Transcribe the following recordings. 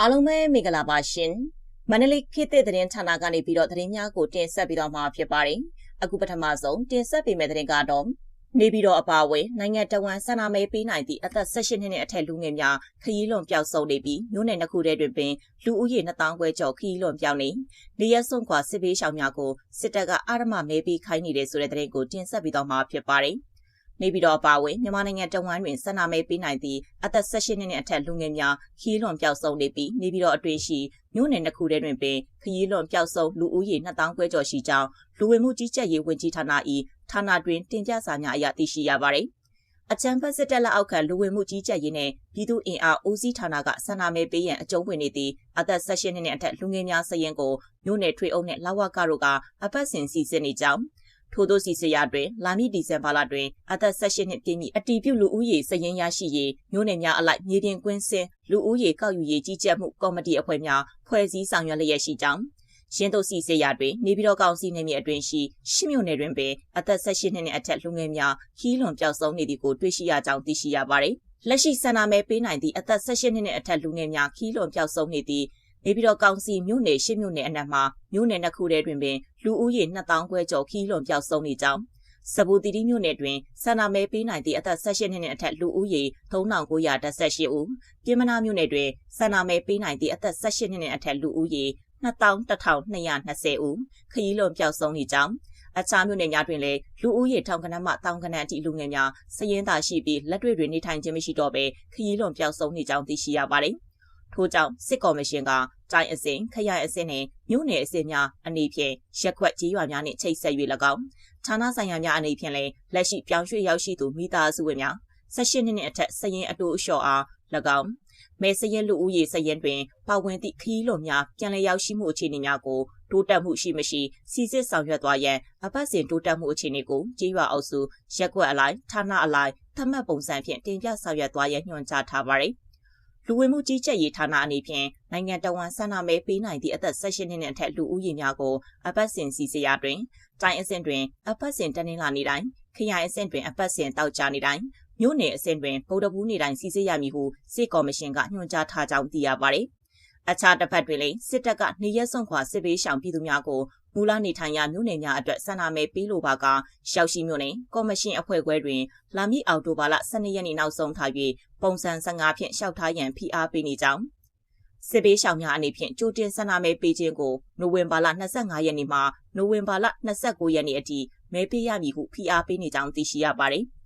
အားလုံးပဲမင်္ဂလာပါရှင်မန္တလေးခေတ်သစ်သတင်းဌာနကနေပြီးတော့သတင်းများကိုတင်ဆက်ပြီးတော့မှာဖြစ်ပါတယ်အခုပထမဆုံးတင်ဆက်ပေးမယ့်သတင်းကတော့နေပြီးတော့အပါအဝင်နိုင်ငံတော်ဝန်ဆန္ဒမဲပေးနိုင်သည့်အသက်16နှစ်နဲ့အထက်လူငယ်များခရီးလွန်ပျောက်ဆုံးနေပြီးမြို့နယ်နှစ်ခုတည်းတွင်ပင်လူဦးရေ2000ခွဲကျော်ခရီးလွန်ပျောက်နေနေရဆုံးခွာစစ်ပေးရှောင်များကိုစစ်တပ်ကအာရမမဲပေးခိုင်းနေတဲ့ဆိုတဲ့သတင်းကိုတင်ဆက်ပြီးတော့မှာဖြစ်ပါတယ် နေပြည်တော်အပါအဝင်မြန်မာနိုင်ငံတဝန်းတွင်ဆန္ဒမဲပေးနိုင်သည့်အသက်16နှစ်နဲ့အထက်လူငယ်များခီးလွန်ပျောက်ဆုံးနေပြီးနေပြည်တော်အတွင်းရှိမြို့နယ်နှစ်ခုထဲတွင်ပင်ခရီးလွန်ပျောက်ဆုံးလူဦးရေ2000ခွဲကျော်ရှိကြောင်းလူဝင်မှုကြီးကြပ်ရေးဝန်ကြီးဌာန၏ဌာနတွင်တင်ပြစာများအရသိရှိရပါသည်အချမ်းဖတ်စစ်တပ်လက်အောက်ခံလူဝင်မှုကြီးကြပ်ရေးနဲ့ပြည်သူ့အင်အားဦးစီးဌာနကဆန္ဒမဲပေးရန်အကြုံဝင်နေသည့်အသက်16နှစ်နဲ့အထက်လူငယ်များစရင်ကိုမြို့နယ်ထွေအုပ်နှင့်လဝကတို့ကအပတ်စဉ်စီစစ်နေကြောင်း ထို့သောစီစရာတွင်လာမည့်ဒီဇင်ဘာလတွင်အသက်18နှစ်ပြည့်မည့်အတီးပြုလူဦးရေစရင်ရရှိရေးမြို့နယ်များအလိုက်မြေပြင်ကွင်းစင်လူဦးရေကောက်ယူရေးကြီးကြပ်မှုကော်မတီအဖွဲ့များဖွဲ့စည်းဆောင်ရွက်လျက်ရှိကြောင်းရင်းတို့စီစေရတွင်နေပြည်တော်ကောင်စီနယ်မြေအတွင်းရှိရှစ်မြို့နယ်တွင်ပင်အသက်18နှစ်နှင့်အထက်လူငယ်များခီးလွန်ပျောက်ဆုံးနေသည်ကိုတွေ့ရှိရကြောင်းသိရှိရပါသည်လက်ရှိဆန္ဒမဲပေးနိုင်သည့်အသက်18နှစ်နှင့်အထက်လူငယ်များခီးလွန်ပျောက်ဆုံးနေသည့် နေပြည်တော်ကောင်စီမြို့နယ်ရှစ်မြို့နယ်အနက်မှာမြို့နယ်နှစ်ခုတည်းတွင်ပင်လူဦးရေ2000ခွဲကျော်ခီးလွန်ပျောက်ဆုံးနေကြောင်းစပူတီတီမြို့နယ်တွင်ဆန္ဒမဲပေးနိုင်သည့်အသက်18နှစ်နှင့်အထက်လူဦးရေ3918ဦးပြည်မနာမြို့နယ်တွင်ဆန္ဒမဲပေးနိုင်သည့်အသက်18နှစ်နှင့်အထက်လူဦးရေ2120ဦးခရီးလွန်ပျောက်ဆုံးနေကြောင်းအခြားမြို့နယ်များတွင်လည်းလူဦးရေထောင်ကနန်းမှတောင်ကနန်းအထိလူငယ်များစည်ရင်းသာရှိပြီးလက်တွေ့တွင်နေထိုင်ခြင်းမရှိတော့ဘဲခရီးလွန်ပျောက်ဆုံးနေကြောင်းသိရှိရပါတယ်။ ထို့ကြောင့်စစ်ကော်မရှင်ကတိုင်းအစဉ်ခရိုင်အစဉ်နဲ့မြို့နယ်အစဉ်များအနေဖြင့်ရက်ခွက်ကြီးရွာများနှင့်ချိတ်ဆက်၍၎င်းဌာနဆိုင်ရာများအနေဖြင့်လည်းလက်ရှိပြောင်းရွှေ့ရောက်ရှိသူမိသားစုဝင်များ16နှစ်နှင့်အထက်စရင်အတူအလျှော်အား၎င်းမဲစရင်လူဦးရေစရင်တွင်ပါဝင်သည့်ခီးလွန်များပြန်လည်ရောက်ရှိမှုအခြေအနေများကိုတိုးတက်မှုရှိမရှိစီစစ်ဆောင်ရွက်သွားရန်အပတ်စဉ်တိုးတက်မှုအခြေအနေကိုကြေးရွာအုပ်စုရက်ကွက်အလိုက်ဌာနအလိုက်သတ်မှတ်ပုံစံဖြင့်တင်ပြဆောင်ရွက်သွားရန်ညွှန်ကြားထားပါသည် လူဝင်မှုကြီးကြပ်ရေးဌာနအနေဖြင့်နိုင်ငံတော်ဝန်ဆန္ဒမဲပေးနိုင်သည့်အသက်16နှစ်နဲ့အထက်လူဦးရေများကိုအပတ်စဉ်စီစရာတွင်တိုင်းအဆင့်တွင်အပတ်စဉ်တနင်္လာနေ့တိုင်းခရိုင်အဆင့်တွင်အပတ်စဉ်တောက်ကြနေ့တိုင်းမြို့နယ်အဆင့်တွင်ဗုဒ္ဓဘူးနေ့တိုင်းစီစစ်ရမည်ဟုစစ်ကော်မရှင်ကညွှန်ကြားထားကြောင်းသိရပါသည် အခြားတစ်ဖက်တွင်လည်းစစ်တပ်ကနေရက်စွန့်ခွာစစ်ပေးရှောင်ပြည်သူများကိုမူလနေထိုင်ရာမြို့နယ်များအတွက်ဆန္ဒမဲပေးလိုပါကရောက်ရှိမြို့နယ်ကော်မရှင်အဖွဲ့ခွဲတွင်လာမည့်အောက်တိုဘာလ12ရက်နေ့နောက်ဆုံးထား၍ပုံစံ15ဖြင့်လျှောက်ထားရန်ဖိအားပေးနေကြောင်းစစ်ပေးရှောင်များအနေဖြင့်ကြိုတင်ဆန္ဒမဲပေးခြင်းကိုနိုဝင်ဘာလ25ရက်နေ့မှနိုဝင်ဘာလ29ရက်နေ့အထိမဲပေးရမည်ဟုဖိအားပေးနေကြောင်းသိရှိရပါတယ်။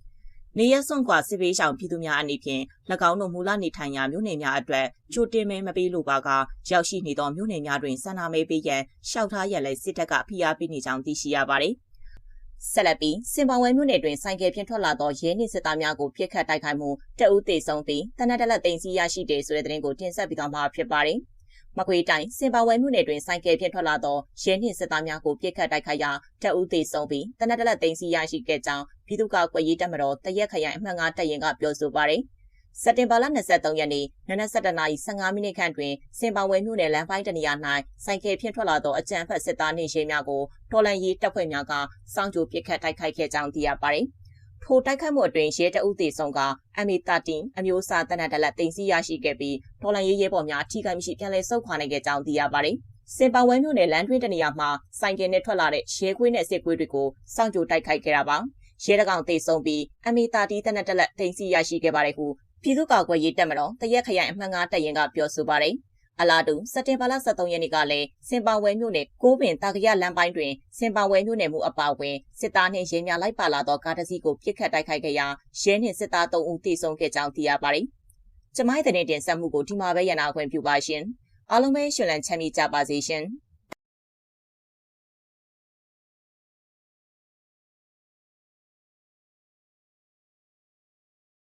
နေရစွန့်ခွာစစ်ပေးရှောင်ပြည်သူများအနေဖြင့်၎င်းတို့မူလနေထိုင်ရာမြို့နယ်များအတွက်ကြိုတင်မဲမပေးလိုပါကရောက်ရှိနေသောမြို့နယ်များတွင်ဆန္ဒမဲပေးရန်ရှောက်ထားရန်လည်းစစ်တပ်ကဖိအားပေးနေကြောင်းသိရှိရပါတယ်။ဆက်လက်ပြီးစင်ပါဝဲမြို့နယ်တွင်ဆိုင်ကယ်ဖြင့်ထွက်လာသောရဲနှင့်စစ်သားများကိုပြစ်ခတ်တိုက်ခိုက်မှုတအုပ်သေဆုံးပြီးတနက်တလက်သိမ်းဆီးရရှိတယ်ဆိုတဲ့သတင်းကိုတင်ဆက်ပြီးတော့မှာဖြစ်ပါတယ်။မကွေးတိုင်းစင်ပါဝဲမြို့နယ်တွင်ဆိုင်ကယ်ဖြင့်ထွက်လာသောရဲနှင့်စစ်သားများကိုပြစ်ခတ်တိုက်ခိုက်ရာတပ်ဦးသေးဆုံးပြီးတနက်တလက်သိမ်းဆီးရရှိခဲ့ကြောင်း ပြည်သူ့ကာကွယ်ရေးတပ်မတော်တရက်ခရိုင်အမှတ်9တပ်ရင်ကပြောဆိုပါရယ်စက်တင်ဘာလ23ရက်နေ့နနက်7:15မိနစ်ခန့်တွင်စင်ပါဝဲမြို့နယ်လမ်းပိုင်းတနေရာ၌ဆိုင်ကယ်ဖြင့်ထွက်လာသောအကြမ်းဖက်စစ်သားနှင့်ရဲများကိုတော်လန်ရေးတပ်ဖွဲ့များကစောင့်ကြိုပစ်ခတ်တိုက်ခိုက်ခဲ့ကြောင်းသိရပါသည်။ထိုတိုက်ခိုက်မှုအတွင်းရဲတအုပ်သေဆုံးက MA13 အမျိုးအစားတနက်တလက်တင်စီရရှိခဲ့ပြီးဒေါ်လာရေးရဲဘော်များထိခိုက်မရှိပြန်လည်ဆုတ်ခွာနိုင်ခဲ့ကြောင်းသိရပါတယ်။စင်ပါဝဲမြို့နယ်လမ်းတွင်းတနေရာမှာစိုင်ကယ်နဲ့ထွက်လာတဲ့ရဲခွေးနဲ့စစ်ခွေးတွေကိုစောင့်ကြိုတိုက်ခိုက်ခဲ့တာပါ။ ရဲတကောင်သေဆုံးပြီး MA13 တနက်တလက်တင်စီရရှိခဲ့ပါတယ်ဟုပြည်သူ့ကာကွယ်ရေးတပ်မတော်တရက်ခရိုင်အမှတ်9တပ်ရင်းကပြောဆိုပါတယ်။အလားတူစက်တင်ဘာလ23ရက်နေ့ကလည်းစင်ပါဝဲမြို့နယ်ကိုးပင်တာကရလမ်းပိုင်းတွင်စင်ပါဝဲမြို့နယ်မှုအပါအဝင်စစ်သားနှင့်ရဲများလိုက်ပါလာသောကားတစ်စီးကိုပြစ်ခတ်တိုက်ခိုက်ခဲ့ရာရဲနှင့်စစ်သား3ဦးသေဆုံးခဲ့ကြောင်းသိရပါတယ်။ကျမိုင်းတဲ့တင်ဆက်မှုကိုဒီမှာပဲရနာခွင့်ပြုပါရှင်။အားလုံးပဲရှင်လန်းချမ်းမြေ့ကြပါစေရှင်။